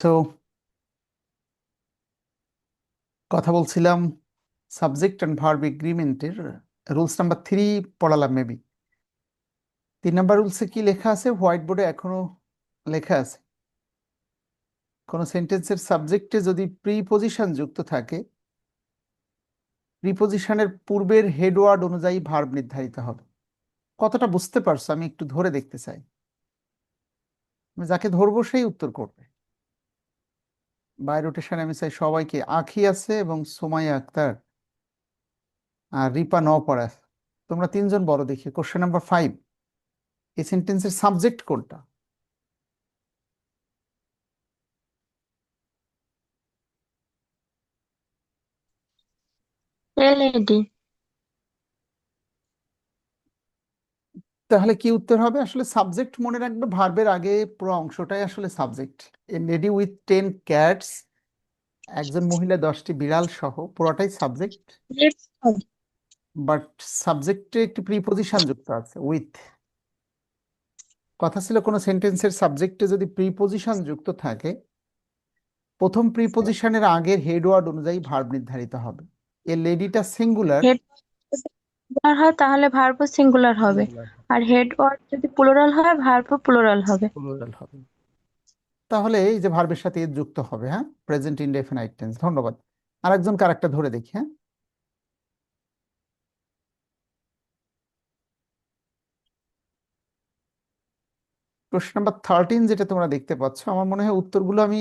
তো কথা বলছিলাম সাবজেক্ট অ্যান্ড ভার্ব এগ্রিমেন্টের রুলস নাম্বার থ্রি পড়ালাম মেবি তিন নাম্বার রুলসে কি লেখা আছে? হোয়াইট বোর্ডে এখনও লেখা আছে। কোনো সেন্টেন্সের সাবজেক্টে যদি প্রিপোজিশন যুক্ত থাকে প্রিপোজিশনের পূর্বের হেডওয়ার্ড অনুযায়ী ভার্ব নির্ধারিত হবে। কতটা বুঝতে পারছ? আমি একটু ধরে দেখতে চাই। যাকে ধরবো, সেই উত্তর করবে। বাই রোটেশন আমি চাই সবাইকে, আখি আছে এবং সোমাইয়া আক্তার আর রিপা নওপাড়া তোমরা তিনজন বড় দেখি। কোশ্চেন নাম্বার ফাইভ এই সেন্টেন্সের সাবজেক্ট কোনটা? এলইডি তাহলে কি উত্তর হবে? আসলে সাবজেক্ট মনে রাখবে ভার্বের আগে পুরো অংশটাই আসলে subject a lady with ten cats একজন মহিলা দশটি বিড়াল সহ পুরোটাই সাবজেক্ট বাট সাবজেক্টে একটি প্রিপোজিশন যুক্ত আছে উইথ কথা ছিল কোনো সেন্টেন্সের সাবজেক্টে যদি প্রিপোজিশন যুক্ত থাকে, প্রথম প্রিপোজিশনের আগের হেডওয়ার্ড অনুযায়ী ভার্ব নির্ধারিত হবে। এ লেডিটা সিঙ্গুলার হেড হয় তাহলে ভার্বও সিঙ্গুলার হবে। আর হেড ওয়ার্ড যদি প্লুরাল হয় ভার্বও প্লুরাল হবে। প্লুরাল হবে। তাহলে এই যে ভার্বের সাথে যুক্ত হবে হ্যাঁ? প্রেজেন্ট ইনডেফিনাইট টেন্স ধন্যবাদ। আরেকজন কারেক্টটা ধরে দেখি হ্যাঁ? প্রশ্ন নাম্বার থার্টিন যেটা তোমরা দেখতে পাচ্ছ আমার মনে হয় উত্তরগুলো আমি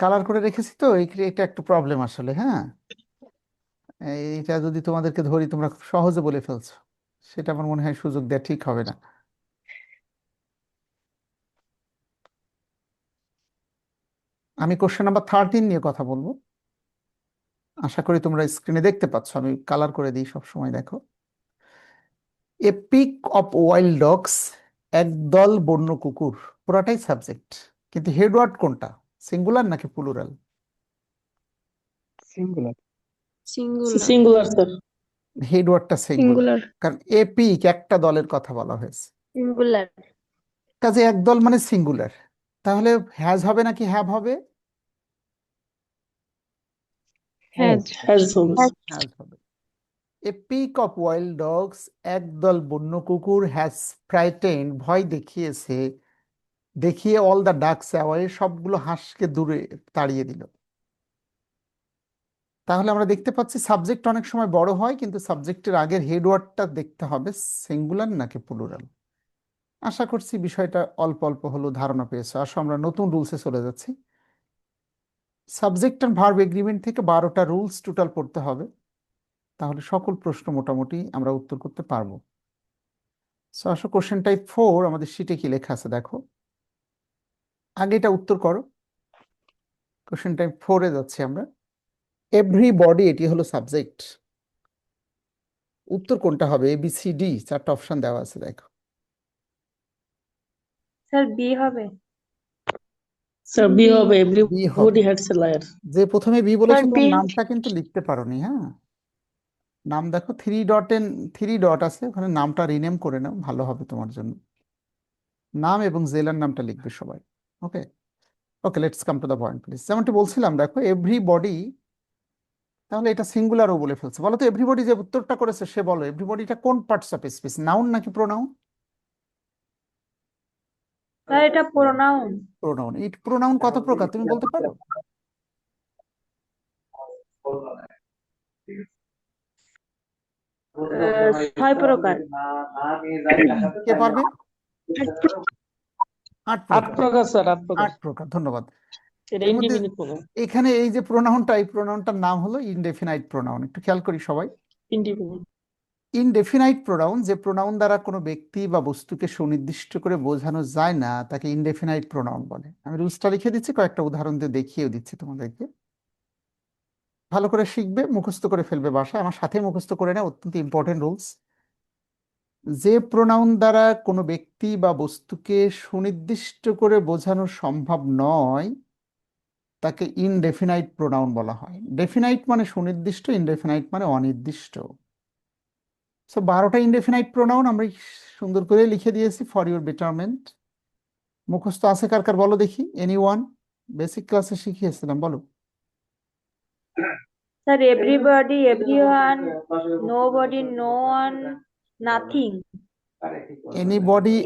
কালার করে রেখেছি তো এই এটা একটু প্রবলেম আসলে হ্যাঁ? এইটা যদি তোমাদেরকে ধরি, তোমরা খুব সহজে বলে ফেলছো। সেটা আমার মনে হয় সুযোগ দেওয়া ঠিক হবে না। আমি কোশ্চেন নাম্বার থার্টিন নিয়ে কথা বলব। আশা করি তোমরা স্ক্রিনে দেখতে পাচ্ছ, আমি কালার করে দিই সব সময় দেখো। A pack of wild dogs একদল বন্য কুকুর, পুরাটাই সাবজেক্ট কিন্তু হেডওয়ার্ড কোনটা? সিঙ্গুলার নাকি plural singular singular singular sir হেডওয়ার্ডটা singular singular কারণ এ পিক একটা দলের কথা বলা হয়েছে। সিঙ্গুলার কাজে একদল মানে সিঙ্গুলার তাহলে হ্যাজ হবে নাকি হ্যাভ হবে? হ্যাজ হ্যাজ হবে। হ্যাজ হবে। A pack of wild dogs একদল বন্য কুকুর হ্যাজ ফ্রাইটেন্ড ভয় দেখিয়েছে দেখিয়ে অল দ্য ডাকস অ্যাওয়ে সবগুলো হাঁসকে দূরে তাড়িয়ে দিল। তাহলে আমরা দেখতে পাচ্ছি সাবজেক্ট অনেক সময় বড় হয়, কিন্তু সাবজেক্টের আগের হেডওয়ার্ডটা দেখতে হবে সিঙ্গুলার নাকি প্লুরাল আশা করছি বিষয়টা অল্প অল্প হলেও ধারণা পেয়েছ। আসো, আমরা নতুন রুলসে চলে যাচ্ছি। সাবজেক্ট অ্যান্ড ভার্ব এগ্রিমেন্ট থেকে বারোটা রুলস টোটাল পড়তে হবে। তাহলে সকল প্রশ্ন মোটামুটি আমরা উত্তর করতে পারব। সো আসো কোশ্চেন টাইপ ফোর আমাদের শিটে কি লেখা আছে দেখো। আগে এটা উত্তর করো। কোশ্চেন টাইপ ফোরে যাচ্ছি আমরা। এভরি বডি এটি হলো সাবজেক্ট উত্তর কোনটা হবে? এ বি সি ডি চারটা অপশন দেওয়া আছে দেখো। স্যার বি হবে। স্যার বি হবে। বি হবে। এভরিবডি হ্যাডস এ লায়ার যে প্রথমে বি বলেছে Sir, তার নামটা কিন্তু লিখতে পারোনি হ্যাঁ? নাম দেখো three dot N three dot আছে। ওখানে নামটা রিনেম করে নাও ভালো হবে তোমার জন্য। নাম এবং জেলার নামটা লিখবে সবাই okay okay let's come to the point please যেমনটি বলছিলাম দেখো এভরিবডি তাহলে এটা সিঙ্গুলারও বলে ফেলছে। বলো তো এভরিবডি যে উত্তরটা করেছে সে বলো এভরিবডিটা কোন পার্টস অফ স্পিচ নাউন নাকি প্রোনাউন স্যার এটা প্রোনাউন প্রোনাউন এই প্রোনাউন কত প্রকার তুমি বলতে পারো? ছয় প্রকার। কে পারবে? আট প্রকার। স্যার আট প্রকার ধন্যবাদ। এখানে এই যে প্রোনাউনটা এই প্রোনাউনটার নাম হলো ইনডেফিনাইট প্রোনাউন একটু খেয়াল করি সবাই। ইনডেফিনাইট প্রোনাউন যে প্রোনাউন দ্বারা কোনো ব্যক্তি বা বস্তুকে সুনির্দিষ্ট করে বোঝানো যায় না তাকে ইনডেফিনাইট প্রোনাউন বলে। আমি রুলসটা লিখে দিচ্ছি কয়েকটা উদাহরণ দিয়ে দেখিয়েও দিচ্ছি তোমাদেরকে। ভালো করে শিখবে মুখস্থ করে ফেলবে বাসায়। আমার সাথে মুখস্থ করে নেওয়া অত্যন্ত ইম্পর্টেন্ট রুলস যে প্রোনাউন দ্বারা কোনো ব্যক্তি বা বস্তুকে সুনির্দিষ্ট করে বোঝানো সম্ভব নয় তাকে ইনডেফিনাইট প্রোনাউন বলা হয়। ডেফিনাইট মানে সুনির্দিষ্ট ইনডেফিনাইট মানে অনির্দিষ্ট। সো বারোটা ইনডেফিনাইট প্রোনাউন আমরা সুন্দর করে লিখে দিয়েছি ফর ইউর বেটারমেন্ট মুখস্থ আছে কার কার বলো দেখি। এনি ওয়ান বেসিক ক্লাসে শিখিয়েছিলাম বলো। Sir everybody everyone nobody no one nothing anybody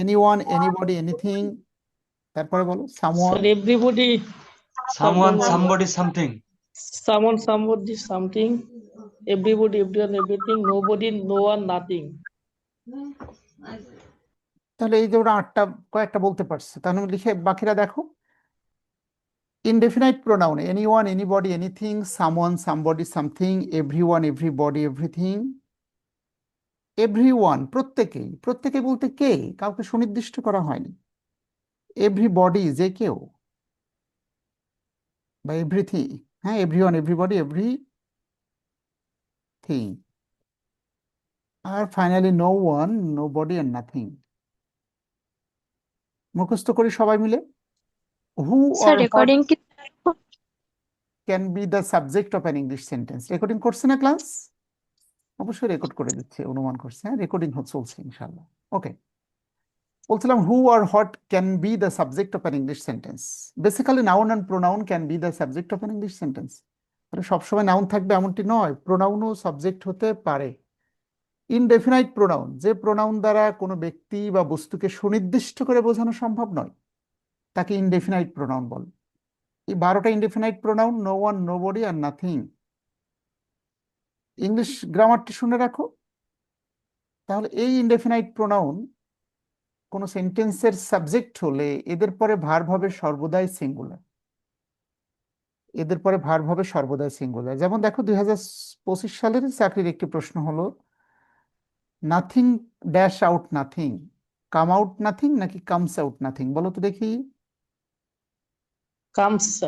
anyone anybody anything তারপরে বলো someone everybody, Someone, somebody, something. someone, somebody, something, everybody, everyone, everything, nobody, no one, nothing. তাহলে এই যে ওরা আটটা কয়েকটা বলতে পারছে। তাহলে লিখে বাকিরা দেখো। Indefinite pronoun anyone anybody anything someone somebody something everyone everybody everything everyone প্রত্যেকেই। প্রত্যেকে বলতে কে? কাউকে সুনির্দিষ্ট করা হয়নি। এভরিবডি যে কেউ। বা এভরিথিং হ্যাঁ everyone everybody everything R finally no one nobody and nothing মুখস্থ করি সবাই মিলে? হু অর রেকর্ডিং কি can be the subject of an English sentence recording করছে না ক্লাস অবশ্যই রেকর্ড করে দিচ্ছে অনুমান করছে হ্যাঁ রেকর্ডিং হচ্ছে চলছে ইনশাল্লাহ ওকে বলছিলাম who R what can be the subject of an English sentence basically noun and pronoun can be the subject of an English sentence মানে সবসময় নাউন থাকবে এমনটি নয় প্রোনাউনও সাবজেক্ট হতে পারে। ইনডেফিনাইট প্রোনাউন যে প্রোনাউন দ্বারা কোনো ব্যক্তি বা বস্তুকে সুনির্দিষ্ট করে বোঝানো সম্ভব নয়, তাকে ইনডেফিনাইট প্রোনাউন বল। এই বারোটা indefinite pronoun no one nobody আর নাথিং ইংলিশ গ্রামারটি শুনে রাখো। তাহলে এই ইনডেফিনাইট প্রোনাউন কোনো সেন্টেন্সের সাবজেক্ট হলে এদের পরে ভার্ব হবে সর্বদাই সিঙ্গুলার এদের পরে ভার্ব হবে সর্বদাই সিঙ্গুলার যেমন দেখো দুই হাজার পঁচিশ সালের চাকরির একটি প্রশ্ন হলো nothing dash out nothing come out nothing নাকি কামস আউট নাথিং বলো তো দেখি। Comes.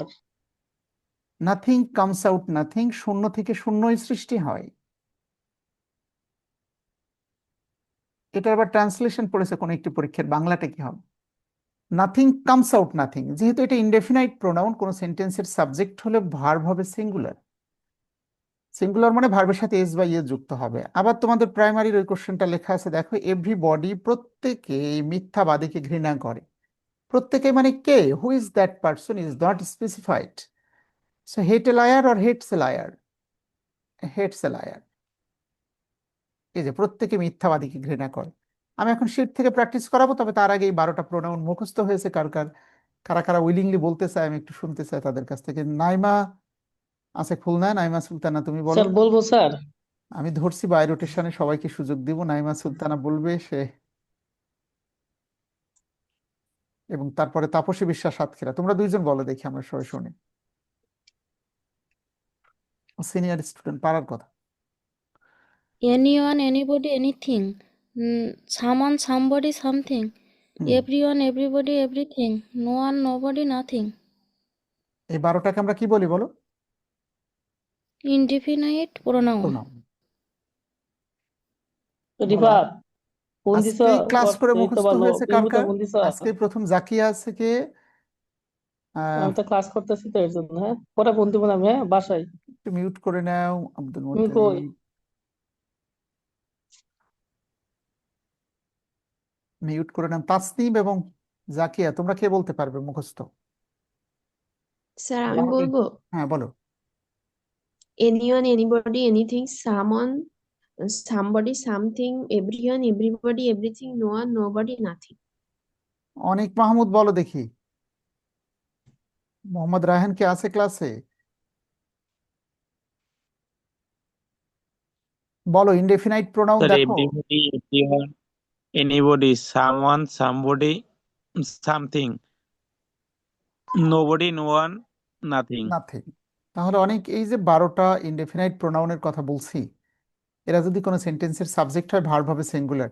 Nothing comes out nothing শূন্য থেকে শূন্যই সৃষ্টি হয়। এটা আবার ট্রান্সলেশন পড়েছে কোন একটি পরীক্ষার, বাংলাটা কি হবে? নাথিং কামস আউট নাথিং যেহেতু এটা ইনডেফিনাইট প্রোনাউন কোন সেন্টেন্সের সাবজেক্ট হলে ভার্ব হবে সিঙ্গুলার সিঙ্গুলার মানে ভার্বের সাথে এস বা ইয়ে যুক্ত হবে। আবার তোমাদের প্রাইমারির ওই কোশ্চেনটা লেখা আছে, দেখো এভরি বডি প্রত্যেকে মিথ্যাবাদীকে ঘৃণা করে। প্রত্যেকে মানে কে? Who is that person is not specified so hate a liar or hates a liar hates a liar এই যে প্রত্যেকে মিথ্যাবাদীকে ঘৃণা করে। আমি এখন শীট থেকে প্র্যাকটিস করাবো তবে তার আগে এই বারোটা প্রোনাউন মুখস্থ হয়েছে কার কার কারা কারা উইলিংলি বলতে চায় আমি একটু শুনতে চাই তাদের কাছ থেকে। নাইমা আছে খুলনায় নাইমা সুলতানা তুমি বলো। Sir, বলব স্যার। আমি ধরছি বাই রোটেশনে সবাইকে সুযোগ দিব নাইমা সুলতানা বলবে সে এবং তারপরে তাপসী বিশ্বাস সাতক্ষীরা। তোমরা দুইজন বলো দেখি আমরা সবাই শুনি। সিনিয়র স্টুডেন্ট পারার কথা। Anyone anybody anything. Mm, someone somebody something. হুম। everyone everybody everything. No one nobody nothing. এই বারোটাকে আমরা কি বলি বলো? Pronoun. প্রোনাউন রিফাত কোন দিছ আজকে ক্লাস করে এই মুখস্থ হয়েছে কার কার? কোন আজকে প্রথম জাকিয়া আছে কে? আহ, আমি তো ক্লাস করতেছি তো এর জন্য হ্যাঁ? পরে না আমি হ্যাঁ বাসায়। একটু মিউট করে নাও আব্দুল তুমি কই? মুত্তালিব মিউট করে নেন। তাসনিম এবং জাকিয়া তোমরা কে বলতে পারবে মুখস্থ? স্যার আমি বলব? হ্যাঁ বলো। Anyone anybody anything someone somebody something everyone everybody everything no one nobody nothing অনেক মাহমুদ বলো দেখি। মোহাম্মদ রায়হান কে আছে ক্লাসে? বলো ইনডেফিনাইট প্রোনাউন দেখো। Everybody everyone anybody, someone, somebody, something. Nobody, no one, nothing. Nothing তাহলে অনেক এই যে বারোটা ইনডেফিনাইট প্রোনাউনের কথা বলছি এরা যদি কোনো সেন্টেন্সের সাবজেক্ট হয় ভার্ব হবে সিঙ্গুলার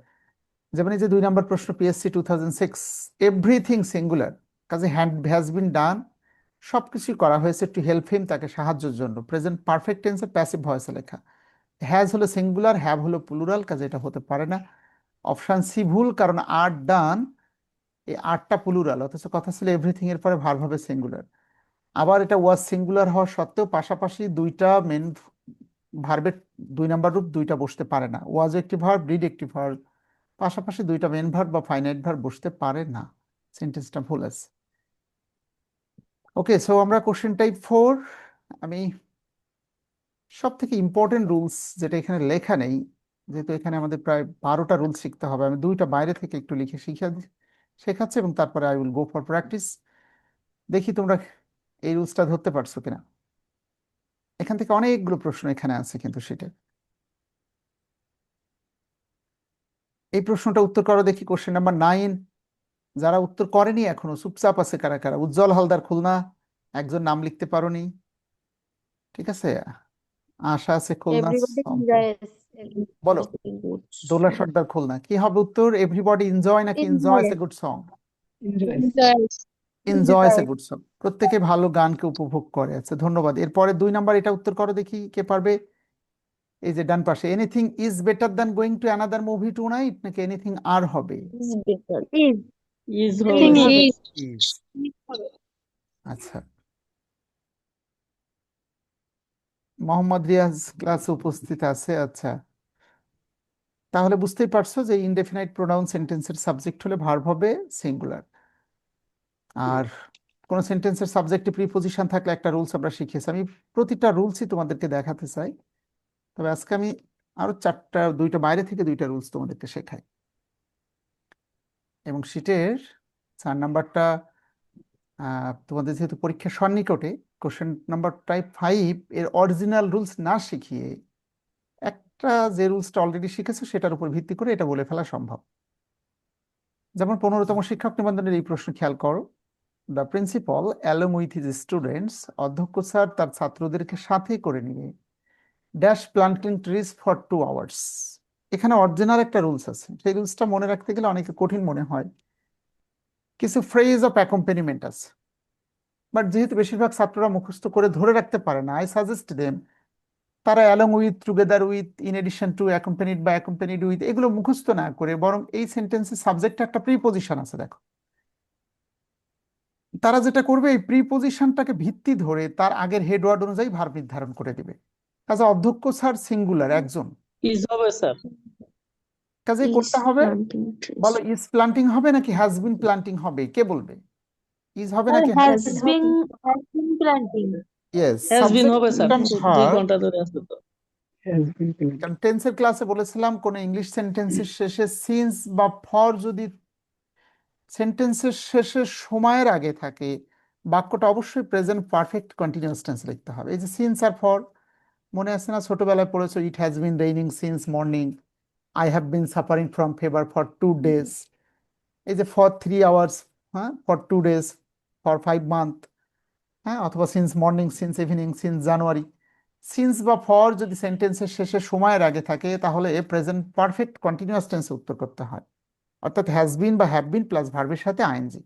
যেমন এই যে দুই নম্বর প্রশ্ন PSC two thousand six everything singular কাজে হ্যান্ড হ্যাজ বিন ডান সবকিছুই করা হয়েছে টু হেল্প হিম তাকে সাহায্যের জন্য। প্রেজেন্ট পারফেক্ট টেন্সে প্যাসিভ ভয়েসে লেখা। হ্যাজ হলো সিঙ্গুলার হ্যাভ হলো প্লুরাল কাজে এটা হতে পারে না। অপশান সি ভুল, কারণ আর ডান, এই আটটা প্লুরাল অথচ কথা ছিল এভরিথিং এর পরে ভার্ব হবে সিঙ্গুলার আবার এটা ওয়াজ সিঙ্গুলার হওয়া সত্ত্বেও পাশাপাশি দুইটা মেন ভার্বের দুই নাম্বার রূপ দুইটা বসতে পারে না। ওয়াজ একটি ভার্ব ডিড একটি ভার্ব পাশাপাশি দুইটা মেন ভার্ব বা ফাইনাইট ভার্ব বসতে পারে না। সেন্টেন্সটা ভুল আছে। ওকে সো আমরা কোশ্চেন টাইপ ফোর আমি সব থেকে ইম্পর্টেন্ট রুলস যেটা এখানে লেখা নেই যেহেতু এখানে আমাদের প্রায় বারোটা রুলস শিখতে হবে আমি দুইটা বাইরে থেকে একটু লিখে শিখা শেখাচ্ছি এবং তারপরে I will go for practice দেখি তোমরা এই রুলসটা ধরতে পারছ কিনা। এখান থেকে অনেকগুলো প্রশ্ন এখানে আছে কিন্তু সেটা। এই প্রশ্নটা উত্তর করো দেখি কোশ্চেন নাম্বার নাইন যারা উত্তর করেনি এখনও চুপচাপ আছে কারা কারা? উজ্জ্বল হালদার খুলনা একজন নাম লিখতে পারোনি। ঠিক আছে? আশা আছে খুলনা. বলো। দোলা সর্দার খুলনা কি হবে উত্তর? এভরিবডি এনজয় নাকি enjoy a good song enjoy a good song প্রত্যেকে ভালো গানকে উপভোগ করে। আচ্ছা ধন্যবাদ। এরপরে দুই নাম্বার এটা উত্তর করো দেখি কে পারবে। এই যে ডান পাশে anything is better than going to another movie tonight নাকি এনিথিং আর হবে. আচ্ছা। মোহাম্মদ রিয়াজ ক্লাসে উপস্থিত আছে। আচ্ছা। তাহলে বুঝতেই পারছ যে ইনডেফিনাইট প্রোনাউন সেন্টেন্সের সাবজেক্ট হলে ভার্ব হবে সিঙ্গুলার আর কোন সেন্টেন্সের সাবজেক্টে প্রিপোজিশন থাকলে একটা রুলস আমরা শিখেছি আমি প্রতিটা রুলসই তোমাদেরকে দেখাতে চাই। তবে আজকে আমি আরও চারটা, দুইটা বাইরে থেকে দুইটা রুলস তোমাদেরকে শেখাই। এবং শীটের চার নাম্বারটা তোমাদের যেহেতু পরীক্ষা সন্নিকটে কোশ্চেন নাম্বার টাইপ ফাইভ এর অরিজিনাল রুলস না শিখিয়ে একটা যে রুলসটা অলরেডি শিখেছো, সেটার উপর ভিত্তি করে এটা বলে ফেলা সম্ভব। যেমন পনেরোতম শিক্ষক নিবন্ধনের এই প্রশ্ন খেয়াল করো। The principal along with his students অধ্যক্ষ স্যার তার ছাত্রদেরকে সাথে করে নিয়ে dash planting trees for two hours এখানে অরিজিনাল একটা রুলস আছে। সেই রুলসটা মনে রাখতে গেলে অনেকে কঠিন মনে হয়। কিছু ফ্রেজ অফ অ্যাকম্পেনিমেন্ট আছে। বাট যেহেতু বেশিরভাগ ছাত্ররা মুখস্থ করে ধরে রাখতে পারে না আই সাজেস্ট দেম তারা along with together with in addition to accompanied বা অ্যাকম্পেনিড উইথ এগুলো মুখস্থ না করে বরং এই সেন্টেন্সের সাবজেক্টে একটা প্রিপোজিশন আছে দেখো। তারা যেটা করবে এই প্রিপোজিশনটাকে ভিত্তি ধরে তার আগের হেডওয়ার্ড অনুযায়ী ভার নির্ধারণ করে দিবে। কাজে অধ্যক্ষ স্যার সিঙ্গুলার একজন। ইজ হবে স্যার। কাজে কোনটা হবে বলো ইজ প্লান্টিং হবে নাকি হ্যাজ বিন প্লান্টিং হবে? কে বলবে? ইজ হবে নাকি has been planting. Yes has been হবে স্যার দুই ঘণ্টা ধরে আছে তো কারণ টেন্সের ক্লাসে বলেছিলাম কোন ইংলিশ সেন্টেন্সের শেষে সিন্স বা ফর যদি সেন্টেন্সের শেষে সময়ের আগে থাকে বাক্যটা অবশ্যই প্রেজেন্ট পারফেক্ট কন্টিনিউয়াস টেন্স লিখতে হবে। এই যে সিন্স আর ফর মনে আছে না? ছোটবেলায় পড়েছো it has been raining since morning I have been suffering from fever for two days এই যে ফর থ্রি আওয়ার্স হ্যাঁ? For two days for five month হ্যাঁ অথবা since morning since evening since January since বা for যদি সেন্টেন্সের শেষে সময়ের আগে থাকে, তাহলে প্রেজেন্ট পারফেক্ট কন্টিনিউয়াস টেন্সে উত্তর করতে হয়। অর্থাৎ হ্যাজ বিন বা হ্যাভ বিন প্লাস ভার্বের সাথে আইএনজি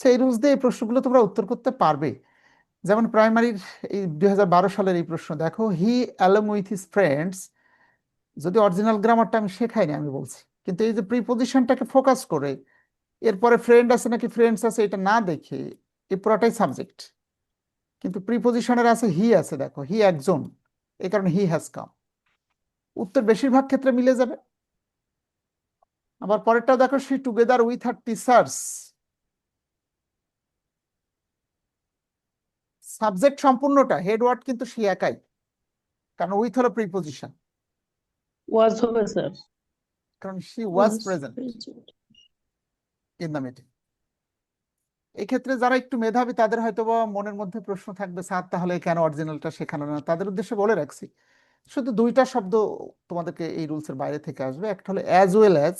সেই রুলস দিয়ে এই প্রশ্নগুলো তোমরা উত্তর করতে পারবে। যেমন প্রাইমারির এই দুই হাজার বারো সালের এই প্রশ্ন, দেখো he along with his friends যদি অরিজিনাল গ্রামারটা আমি শেখাইনি, আমি বলছি। কিন্তু এই যে প্রিপোজিশনটাকে ফোকাস করে, এরপরে ফ্রেন্ড আছে নাকি ফ্রেন্ডস আছে, এটা না দেখে এই পুরোটাই সাবজেক্ট কিন্তু প্রিপোজিশনের আছে হি আছে দেখো হি একজন এই কারণে হি হ্যাজ কাম উত্তর বেশিরভাগ ক্ষেত্রে মিলে যাবে। আবার পরেরটা দেখো she together with her teachers subject সম্পূর্ণটা হেড ওয়ার্ড কিন্তু সে একাই কারণ উইথ হলো প্রিপোজিশন ওয়াজ হবে স্যার কারণ she was Was present in the meeting এক্ষেত্রে যারা একটু মেধাবী, তাদের হয়তো বা মনের মধ্যে প্রশ্ন থাকবে, স্যার, তাহলে কেন অরিজিনালটা শেখানো না? তাদের উদ্দেশ্যে বলে রাখছি। শুধু দুইটা শব্দ তোমাদেরকে এই রুলসের বাইরে থেকে আসবে। একটা হলো as well as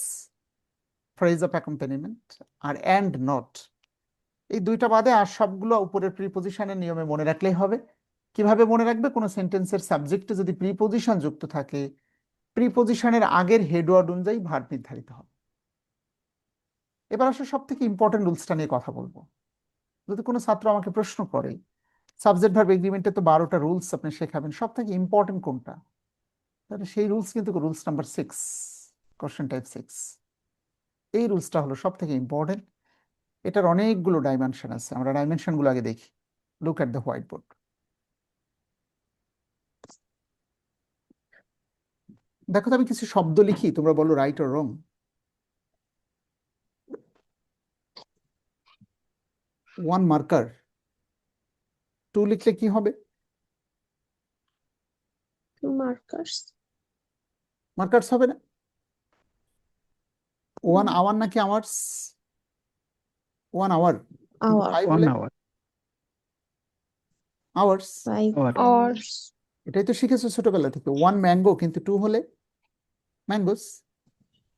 phrase of accompaniment R and not এই দুইটা বাদে আর সবগুলো উপরের প্রিপোজিশনের নিয়মে মনে রাখলেই হবে। কীভাবে মনে রাখবে? কোনো সেন্টেন্সের সাবজেক্টে যদি প্রিপোজিশন যুক্ত থাকে প্রিপোজিশনের আগের হেডওয়ার্ড অনুযায়ী ভার নির্ধারিত হবে। এবার আসলে সব থেকে ইম্পর্টেন্ট রুলসটা নিয়ে কথা বলব। যদি কোনো ছাত্র আমাকে প্রশ্ন করে সাবজেক্ট ভার্ব এগ্রিমেন্টে তো বারোটা রুলস আপনি শেখাবেন সব থেকে ইম্পর্টেন্ট কোনটা? তাহলে সেই রুলস কিন্তু rules number six question type six এই রুলসটা হলো সব থেকে ইম্পর্টেন্ট এটার অনেকগুলো ডাইমেনশন আছে, আমরা ডাইমেনশনগুলো আগে দেখি। Look at the white board দেখো তো আমি কিছু শব্দ লিখি, তোমরা বলো right or wrong one marker two লিখলে কি হবে? মার্কার্স হবে না? ওয়ান আওয়ার নাকি hours one hour five One hours এটাই তো শিখেছো ছোটবেলা থেকে। ওয়ান ম্যাঙ্গো কিন্তু টু হলে? ম্যাঙ্গোস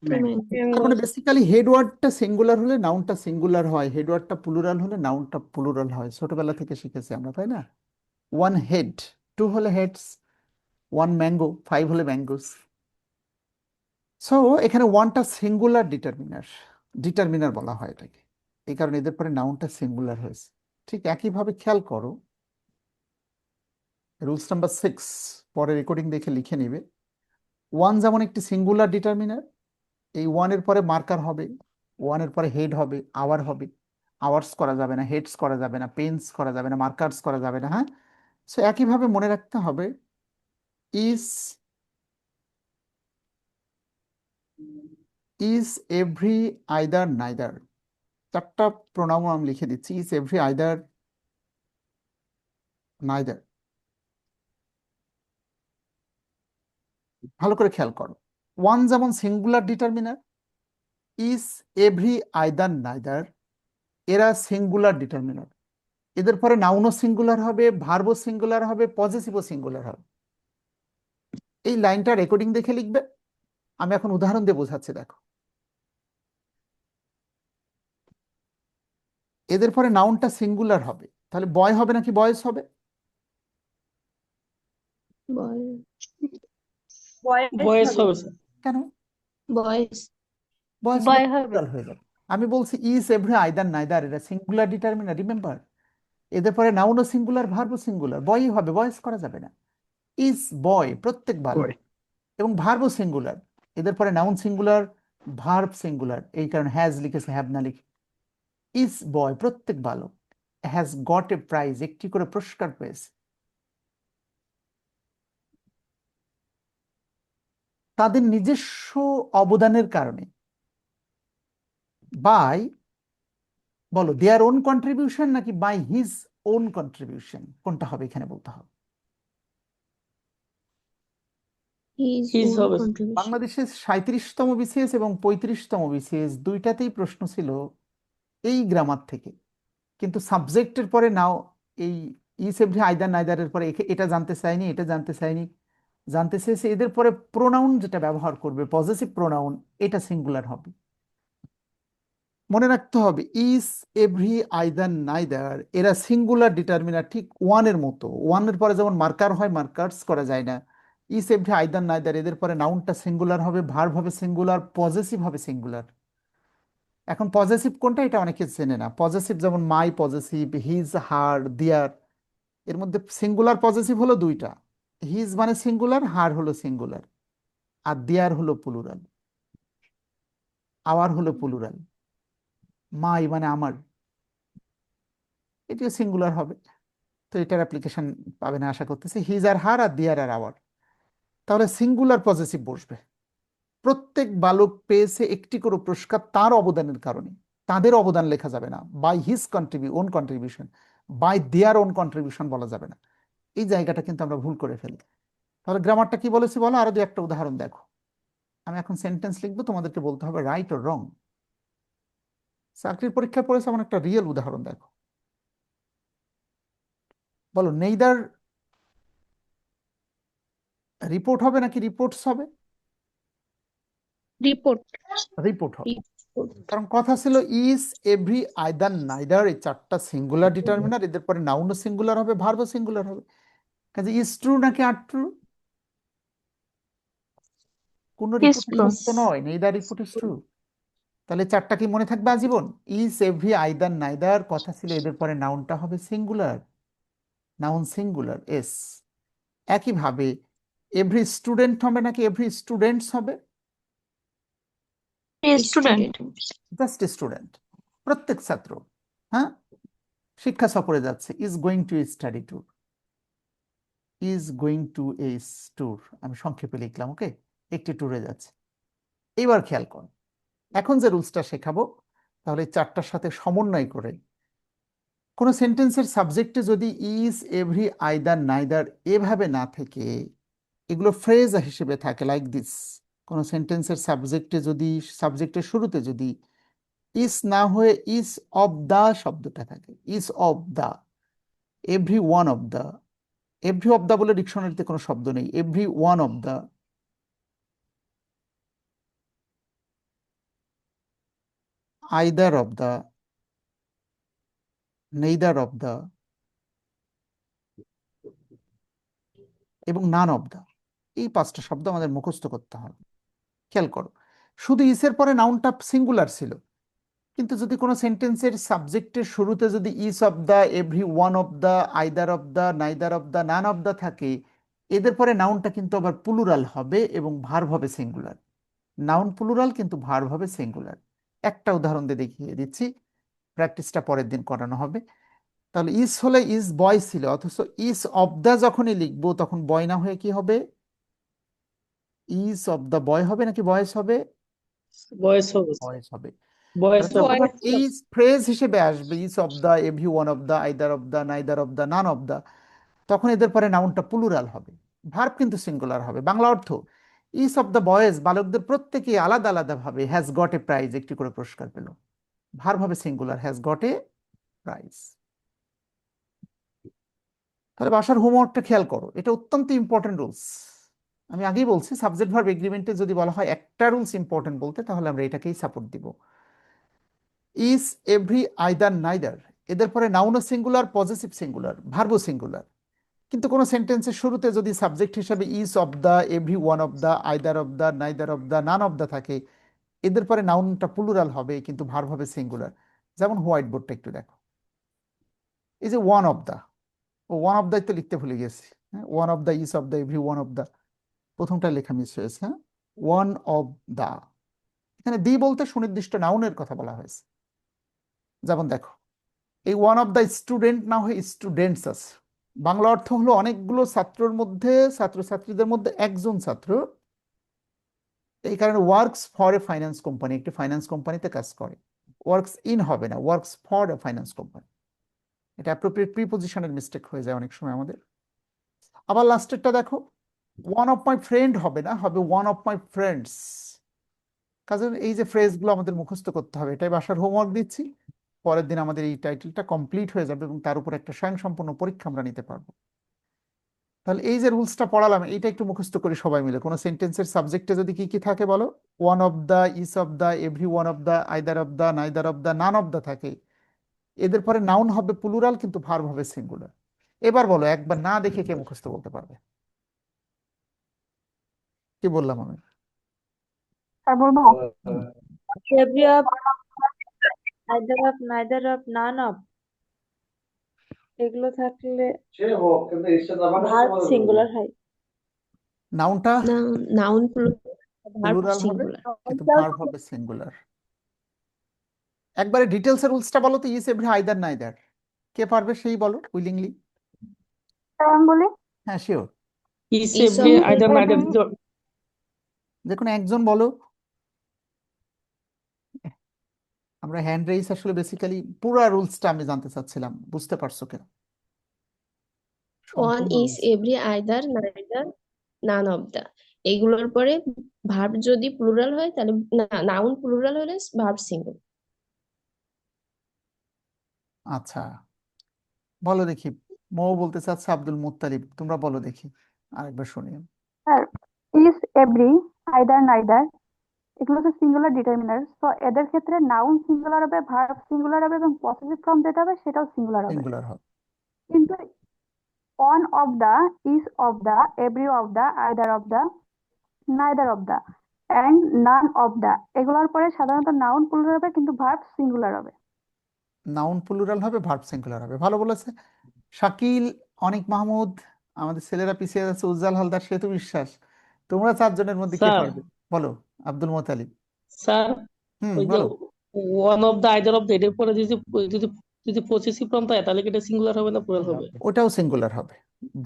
মানে বেসিক্যালি হেড ওয়ার্ডটা সিঙ্গুলার হলে নাউনটা সিঙ্গুলার হয় হেড ওয়ার্ডটা প্লুরাল হলে নাউনটা প্লুরাল হয়। ছোটবেলা থেকে শিখেছি আমরা তাই না? ওয়ান হেড টু হলে হেডস ওয়ান ম্যাঙ্গো ফাইভ হলে ম্যাঙ্গোস সো এখানে ওয়ানটা সিঙ্গুলার ডিটারমিনার ডিটারমিনার বলা হয় এটাকে। এই কারণে এদের পরে নাউনটা সিঙ্গুলার হয়েছে। ঠিক একইভাবে খেয়াল করো। রুলস নাম্বার সিক্স পরে রেকর্ডিং দেখে লিখে নিবে। ওয়ান যেমন একটি সিঙ্গুলার ডিটারমিনার এই ওয়ানের পরে মার্কার হবে ওয়ানের পরে হেড হবে আওয়ার হবে। আওয়ার্স করা যাবে না হেডস করা যাবে না পেন্স করা যাবে না মার্কার্স করা যাবে না হ্যাঁ? সো একইভাবে মনে রাখতে হবে each each every either neither চারটা প্রোনাউন আমি লিখে দিচ্ছি ইজ এভরি আইদার নাইদার ভালো করে খেয়াল করো। ওয়ান যেমন singular determiner each every either neither এরা সিঙ্গুলার ডিটারমিনার এদের পরে নাউনও সিঙ্গুলার হবে ভার্বও সিঙ্গুলার হবে পজেসিভও সিঙ্গুলার হবে। এই লাইনটা রেকর্ডিং দেখে লিখবে। আমি এখন উদাহরণ দিয়ে বোঝাচ্ছি দেখো। এদের পরে নাউনটা সিঙ্গুলার হবে। তাহলে বয় হবে নাকি বয়স হবে? বয়েস হবে। স্যার কেন? বয় হবে। হয়ে যাবে। আমি বলছি ইজ এভরি আইদার নাইদার এরা সিঙ্গুলার ডিটারমিনার রিমেম্বার এদের পরে নাউনও সিঙ্গুলার ভার্বও সিঙ্গুলার বয়ই হবে বয়েস করা যাবে না। ইজ বয় প্রত্যেক এবং ভার্বও সিঙ্গুলার এদের পরে নাউন সিঙ্গুলার ভার্ব সিঙ্গুলার এই কারণে হ্যাজ লিখেছে হ্যাভ না লিখে। ইজ বয় প্রত্যেক বালক হ্যাজ গট এ প্রাইজ একটি করে পুরস্কার পেয়েছে। তাদের নিজস্ব অবদানের কারণে। বাই বলো দেয়ার ওন কন্ট্রিবিউশন নাকি বাই হিজ ওন কন্ট্রিবিউশন কোনটা হবে এখানে বলতে হবে। বাংলাদেশের সাঁত্রিশতম বিসিএস এবং পঁয়ত্রিশতম বিসিএস দুইটাতেই প্রশ্ন ছিল এই গ্রামার থেকে। কিন্তু সাবজেক্টের পরে নাও এই ইস এভরি আইদার নাইদারের পরে এটা জানতে চাইনি এটা জানতে চাইনি। জানতে চেয়েছে, এদের পরে প্রোনাউন যেটা ব্যবহার করবে পজিটিভ প্রোনাউন এটা সিঙ্গুলার হবে। মনে রাখতে হবে ইস এভরি আইদার নাইদার এরা সিঙ্গুলার ডিটারমিনার ঠিক ওয়ানের মতো। ওয়ানের পরে যেমন মার্কার হয় মার্কার্স করা যায় না। ইস এভরি আইদার নাইদার এদের পরে নাউনটা সিঙ্গুলার হবে ভার্ব হবে সিঙ্গুলার পজেসিভ হবে সিঙ্গুলার এখন পজেসিভ কোনটা, এটা অনেকে চেনে না। পজেসিভ যেমন মাই পজেসিভ হিজ হার দিয়ার এর মধ্যে সিঙ্গুলার পজেসিভ হলো দুইটা। হিজ মানে সিঙ্গুলার, হার হলো সিঙ্গুলার, আর দেয়ার হলো প্লুরাল, আওয়ার হলো প্লুরাল, মাই মানে আমার, এটিও সিঙ্গুলার হবে। তো এটার অ্যাপ্লিকেশন পাবে না আশা করতেছি, হিজ আর হার আর দিয়ার আর আওয়ার। তাহলে সিঙ্গুলার পজেসিভ বসবে। প্রত্যেক বালক পেয়েছে একটি করে পুরস্কার তার অবদানের কারণে। তাদের অবদান লেখা যাবে না। By his contribution own contribution by their own contribution বলা যাবে না। এই জায়গাটা কিন্তু আমরা ভুল করে ফেলি। তাহলে গ্রামারটা কি বলেছি বলো? আরও দু একটা উদাহরণ দেখো। আমি এখন সেন্টেন্স লিখব তোমাদেরকে বলতে হবে রাইট ও রং চাকরির পরীক্ষায় পড়েছে এমন একটা রিয়েল উদাহরণ দেখো। বলো নেইদার রিপোর্ট হবে নাকি রিপোর্টস হবে? Report রিপোর্ট হবে। কারণ কথা ছিল ইজ এভরি আইদার নাইদার এই চারটা সিঙ্গুলার ডিটারমিনার এদের পরে নাউনও সিঙ্গুলার হবে ভার্বও সিঙ্গুলার হবে। কাজে ইজ ট্রু নাকি আর ট্রু কোন রিপোর্ট সত্য নয় নেইদার রিপোর্ট ইজ ট্রু তাহলে চারটা কি মনে থাকবে আজীবন? ইজ এভরি আইদার নাইদার কথা ছিল এদের পরে নাউনটা হবে সিঙ্গুলার নাউন সিঙ্গুলার এস একইভাবে এভরি স্টুডেন্ট হবে নাকি এভরি স্টুডেন্টস হবে? স্টুডেন্ট জাস্ট স্টুডেন্ট প্রত্যেক ছাত্র হ্যাঁ? শিক্ষা সফরে যাচ্ছে is going to study tour is going to a tour আমি সংক্ষেপে লিখলাম ওকে একটি ট্যুরে যাচ্ছে। এবার খেয়াল কর, এখন যে রুলসটা শেখাবো, তাহলে চারটার সাথে সমন্বয় করে, কোনো সেন্টেন্সের সাবজেক্টে যদি ইজ এভরি আইদার নাইদার এভাবে না থেকে, এগুলো ফ্রেজ হিসেবে থাকে লাইক দিস কোনো সেন্টেন্সের সাবজেক্টে যদি সাবজেক্টের শুরুতে যদি ইস না হয়ে ইস অফ দা শব্দটা থাকে each of the every one of the every of the বলে ডিকশনারিতে কোনো শব্দ নেই। Every one of the either of the neither of the এবং নান অফ দা এই পাঁচটা শব্দ আমাদের মুখস্থ করতে হবে। খেয়াল করো। শুধু ইসের পরে নাউনটা সিঙ্গুলার ছিল। কিন্তু যদি কোনো সেন্টেন্সের সাবজেক্টের শুরুতে যদি each of the every one of the either of the neither of the none of the থাকে এদের পরে নাউনটা কিন্তু আবার প্লুরাল হবে এবং ভার্ব হবে সিঙ্গুলার। নাউন প্লুরাল কিন্তু ভার্ব হবে সিঙ্গুলার। একটা উদাহরণ দিয়ে দেখিয়ে দিচ্ছি। প্র্যাকটিসটা পরের দিন করানো হবে। তাহলে ইস হলে ইস বয় ছিল অথচ ইস অফ দ্য যখনই লিখব তখন বয় না হয়ে কি হবে? ইস অফ দ্য বয় হবে নাকি বয়স হবে? বয়স হবে। বয়স হবে। যখন এই ফ্রেজ হিসেবে আসবে each of the every one of the either of the neither of the none তখন এদের পরে নাউনটা প্লুরাল হবে। ভার্ব কিন্তু সিঙ্গুলার হবে। বাংলা অর্থ ইস অফ দ্য বয়েজ বালকদের আলাদা আলাদা ভাবে হ্যাজ গট এ প্রাইজ একটি করে পুরস্কার পেল। ভার্ব হবে singular has got a prize তাহলে বাসার হোমওয়ার্কটা খেয়াল করো এটা অত্যন্ত ইম্পর্টেন্ট রুলস আমি আগেই বলছি সাবজেক্ট ভার্ব এগ্রিমেন্টে যদি বলা হয় একটা রুলস ইম্পর্টেন্ট বলতে তাহলে আমরা এটাকেই সাপোর্ট দিব। ইজ এভরি আইদার নাইদার এদের পরে নাউন সিঙ্গুলার পজিটিভ সিঙ্গুলার ভার্বো সিঙ্গুলার কিন্তু কোনো সেন্টেন্সের শুরুতে যদি সাবজেক্ট হিসাবে each of the every one of the either of the neither of the none of the থাকে, এদের পরে নাউনটা প্লুরাল হবে, কিন্তু ভার্ব হবে সিঙ্গুলার যেমন হোয়াইট বোর্ডটা একটু দেখো। এই যে ওয়ান অফ দ্য ও ওয়ান অফ দ্য তো লিখতে ভুলে গেছি। One of the each of the every one of the প্রথমটা লেখা মিস হয়েছে হ্যাঁ? ওয়ান অফ দ্য এখানে দি বলতে সুনির্দিষ্ট নাউনের কথা বলা হয়েছে। যেমন দেখো, এই ওয়ান অফ দ্য স্টুডেন্ট না হয়ে স্টুডেন্টস আছে। বাংলা অর্থ হলো অনেকগুলো ছাত্রর মধ্যে, ছাত্রছাত্রীদের মধ্যে একজন ছাত্র। এই কারণে works for a finance company একটি ফাইন্যান্স কোম্পানিতে কাজ করে। ওয়ার্কস ইন হবে না works for a finance company এটা অ্যাপ্রোপ্রিয়েট প্রিপোজিশনের মিস্টেক হয়ে যায় অনেক সময় আমাদের। আবার লাস্টেরটা দেখো ওয়ান অফ মাই ফ্রেন্ড হবে না, হবে ওয়ান অফ মাই ফ্রেন্ডস কাজে এই যে ফ্রেজগুলো আমাদের মুখস্থ করতে হবে, এটাই বাসার হোমওয়ার্ক দিচ্ছি। পরের দিন আমাদের এই টাইটেলটা কমপ্লিট হয়ে যাবে এবং তার উপর একটা স্বয়ংসম্পূর্ণ পরীক্ষা আমরা নিতে পারব। তাহলে এই যে রুলসটা পড়ালাম এটা একটু মুখস্থ করি সবাই মিলে। কোনো সেন্টেন্সের সাবজেক্টে যদি কি কি থাকে বলো? One of the each of the every one of the either of the neither of the none of the থাকে। এদের পরে নাউন হবে প্লুরাল কিন্তু ভার্ব হবে সিঙ্গুলার এবার বলো একবার না দেখে কে মুখস্থ বলতে পারবে? কি বললাম আমি? Of neither of none of. এগুলো থাকলে ভার্ব সিঙ্গুলার হয়। নাউনটা নাউন প্লুরাল হবে? কিন্তু ভার্ব হবে সিঙ্গুলার একবারে ডিটেলসের রুলসটা বলো তো ইস এভরি আইদার নাইদার কে পারবে সেই বলো উইলিংলি আমি বলি? হ্যাঁ sure each every either neither যে কোনো একজন বলো। আমরা হ্যান্ড রেইস আসলে বেসিক্যালি পুরো রুলসটা আমি জানতে চাচ্ছিলাম বুঝতে পারছ কেন? One each every either neither none of the এগুলোর পরে ভার্ব যদি প্লুরাল হয় তাহলে নাউন প্লুরাল হলে ভার্ব সিঙ্গুলার আচ্ছা বলো দেখি। মৌ বলতে চাচ্ছে আব্দুল মুত্তালিব তোমরা বলো দেখি আরেকবার শুনি। ইজ এভরি আইদার নাইদার এগুলো হচ্ছে সিঙ্গুলার ডিটারমিনার তো এদের ক্ষেত্রে নাউন সিঙ্গুলার হবে ভার্ব সিঙ্গুলার হবে এবং পজিটিভ ফর্ম যেটা হবে সেটাও সিঙ্গুলার হবে। সিঙ্গুলার হবে। কিন্তু one of the each of the every of the either of the neither of the and none of the এগুলোর পরে সাধারণত নাউন প্লুরাল হবে কিন্তু ভার্ব সিঙ্গুলার হবে। নাউন প্লুরাল হবে ভার্ব সিঙ্গুলার হবে। ভালো বলেছে। শাকিল অনিক মাহমুদ আমাদের ছেলেরা পিছিয়ে যাচ্ছে উজ্জ্বল হালদার সেতু বিশ্বাস। তোমরা চারজনের মধ্যে কে। পারবে? বলো। আব্দুল মোতালিব। স্যার হুম ওই যে বলো। One of the either of the এটার পরে যদি যদি যদি পজিটিভ ফর্ম থাকে তাহলে কি এটা সিঙ্গুলার হবে না প্লুরাল হবে? ওটাও সিঙ্গুলার হবে।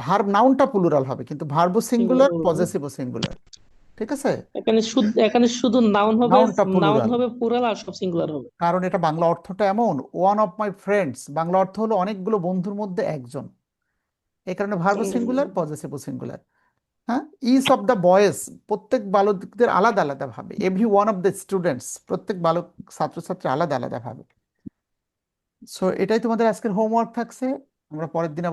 ভার্ব নাউনটা প্লুরাল হবে কিন্তু ভার্বও সিঙ্গুলার পজেসিভও সিঙ্গুলার ঠিক আছে? এখানে শুধু এখানে শুধু নাউন হবে নাউনটা নাউন প্লুরাল হবে প্লুরাল আর সব সিঙ্গুলার হবে। কারণ এটা বাংলা অর্থটা এমন one of my friends Bangla অর্থ হলো অনেকগুলো বন্ধুর মধ্যে একজন। এই কারণে ভার্ব সিঙ্গুলার পজেসিভ সিঙ্গুলার হ্যাঁ? ইচ অফ দ্য বয়েস প্রত্যেক বালকদের আলাদা আলাদা ভাবে। Every one of the students প্রত্যেক বালক ছাত্রছাত্রী আলাদা আলাদা ভাবে। সো এটাই তোমাদের আজকের হোমওয়ার্ক থাকছে। আমরা পরের দিন আবার